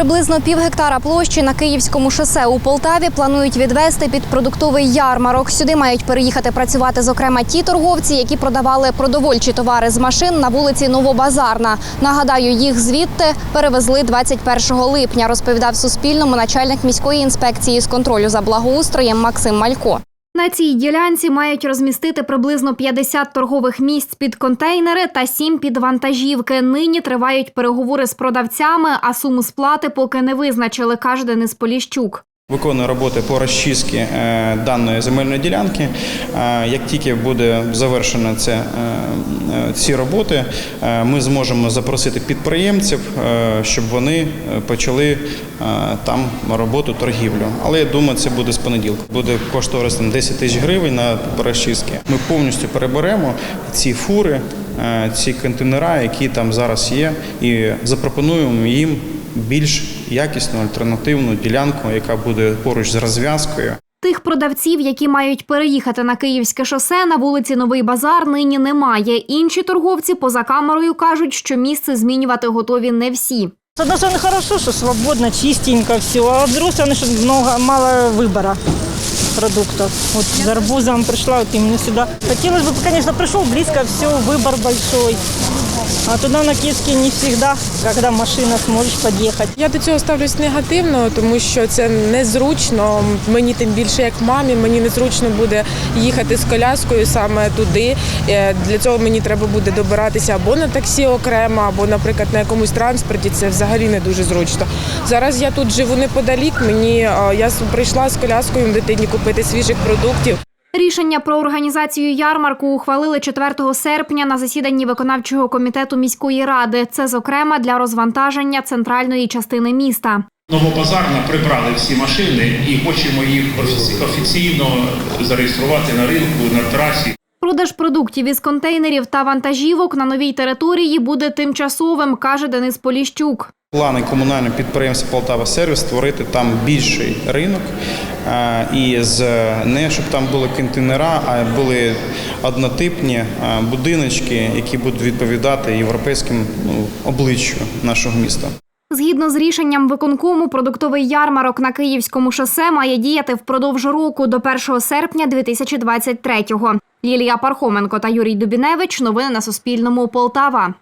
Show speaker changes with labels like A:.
A: Приблизно пів гектара площі на Київському шосе у Полтаві планують відвести під продуктовий ярмарок. Сюди мають переїхати працювати, зокрема, ті торговці, які продавали продовольчі товари з машин на вулиці Новобазарна. Нагадаю, їх звідти перевезли 21 липня. Розповідав Суспільному начальник міської інспекції з контролю за благоустроєм Максим Малько. На цій ділянці мають розмістити приблизно 50 торгових місць під контейнери та 7 під вантажівки. Нині тривають переговори з продавцями, а суму сплати поки не визначили, каже Денис Поліщук.
B: Виконує роботи по розчистці е, даної земельної ділянки. Е, Як тільки буде завершено це, е, ці роботи, ми зможемо запросити підприємців, щоб вони почали там роботу торгівлю. Але я думаю, це буде з понеділка. Буде там 10 тисяч гривень на розчистки. Ми повністю переберемо ці фури, ці контейнера, які там зараз є, і запропонуємо їм більш якісну альтернативну ділянку, яка буде поруч з розв'язкою.
A: Тих продавців, які мають переїхати на Київське шосе на вулиці Новий Базар, нині немає. Інші торговці поза камерою кажуть, що місце змінювати готові не всі.
C: С одной стороны, хорошо, что свободно, чистенько все, а с другой стороны, что много, мало выбора продуктов. Вот за арбузом пришла вот именно сюда. Хотелось бы, конечно, пришел близко, все, выбор большой. А туда на Киевске не всегда, когда машина сможешь подъехать.
D: Я до цього ставлюсь негативно, тому що це незручно. Мені тим більше як мамі, мені незручно буде їхати з коляскою саме туди. Е, Для цього мені треба буде добиратися або на таксі окремо, або, наприклад, на якомусь транспорті. Це взагалі не дуже зручно. Зараз я тут живу неподалік. Мені е, я прийшла з коляскою дитині купити свіжих продуктів.
A: Рішення про організацію ярмарку ухвалили 4 серпня на засіданні виконавчого комітету міської ради. Це, зокрема, для розвантаження центральної частини міста.
E: Новобазарна прибрали всі машини і хочемо їх офіційно зареєструвати на ринку, на трасі.
A: Продаж продуктів із контейнерів та вантажівок на новій території буде тимчасовим, каже Денис Поліщук.
B: Плани комунального підприємства Полтава Сервіс створити там більший ринок. Е, І з не щоб там були контейнера, а були однотипні е, будиночки, які будуть відповідати європейському ну, обличчю нашого міста.
A: Згідно з рішенням виконкому, продуктовий ярмарок на Київському шосе має діяти впродовж року до 1 серпня 2023-го. Лілія Пархоменко та Юрій Дубіневич. Новини на Суспільному. Полтава.